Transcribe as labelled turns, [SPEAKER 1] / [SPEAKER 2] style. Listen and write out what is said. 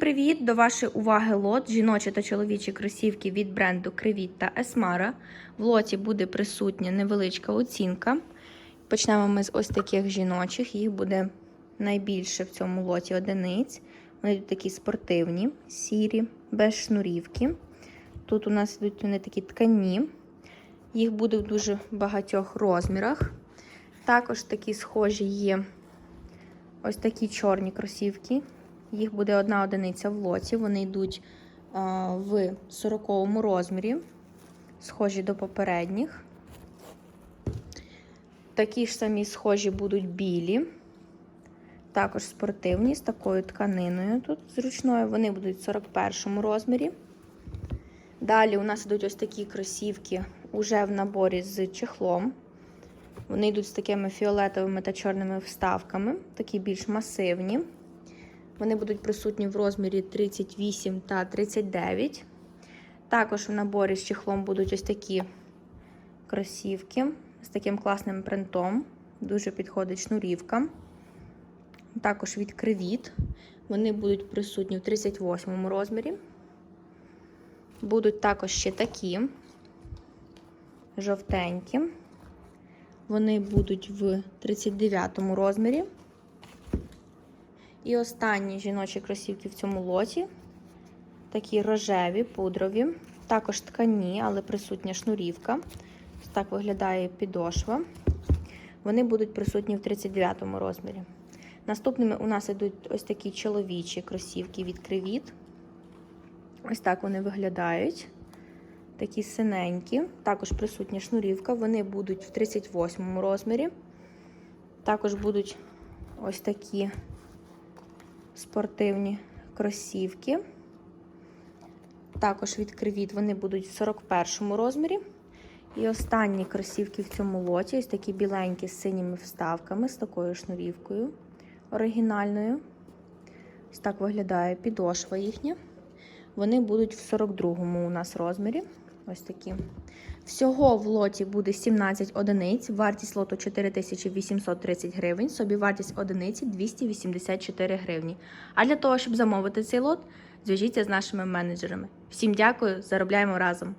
[SPEAKER 1] Привіт! До вашої уваги лот жіночі та чоловічі кросівки від бренду Кривіт та Есмара. В лоті буде присутня невеличка оцінка. Почнемо ми з ось таких жіночих. Їх буде найбільше в цьому лоті одиниць. Вони тут такі спортивні, сірі, без шнурівки. Тут у нас йдуть вони такі ткані. Їх буде в дуже багатьох розмірах. Також такі схожі є ось такі чорні кросівки. Їх буде одна одиниця в лоті. Вони йдуть а, в 40 розмірі, схожі до попередніх. Такі ж самі схожі будуть білі, також спортивні, з такою тканиною тут зручною. Вони будуть в 41 розмірі. Далі у нас йдуть ось такі кросівки уже в наборі з чехлом. Вони йдуть з такими фіолетовими та чорними вставками, такі більш масивні. Вони будуть присутні в розмірі 38 та 39. Також в наборі з чехлом будуть ось такі кросівки з таким класним принтом. Дуже підходить шнурівка. Також від кривіт. Вони будуть присутні в 38 розмірі. Будуть також ще такі жовтенькі. Вони будуть в 39 розмірі. І останні жіночі кросівки в цьому лоті. Такі рожеві, пудрові, також ткані, але присутня шнурівка. Так виглядає підошва. Вони будуть присутні в 39 розмірі. Наступними у нас йдуть ось такі чоловічі кросівки від кривіт. Ось так вони виглядають. Такі синенькі, також присутня шнурівка. Вони будуть в 38 розмірі. Також будуть ось такі спортивні кросівки. Також від кривіт вони будуть в 41 розмірі. І останні кросівки в цьому лоті ось такі біленькі з синіми вставками, з такою шнурівкою оригінальною. Ось так виглядає підошва їхня. Вони будуть в 42-му у нас розмірі. Ось такі. Всього в лоті буде 17 одиниць, вартість лоту 4830 гривень, собівартість одиниці 284 гривні. А для того, щоб замовити цей лот, зв'яжіться з нашими менеджерами. Всім дякую, заробляємо разом!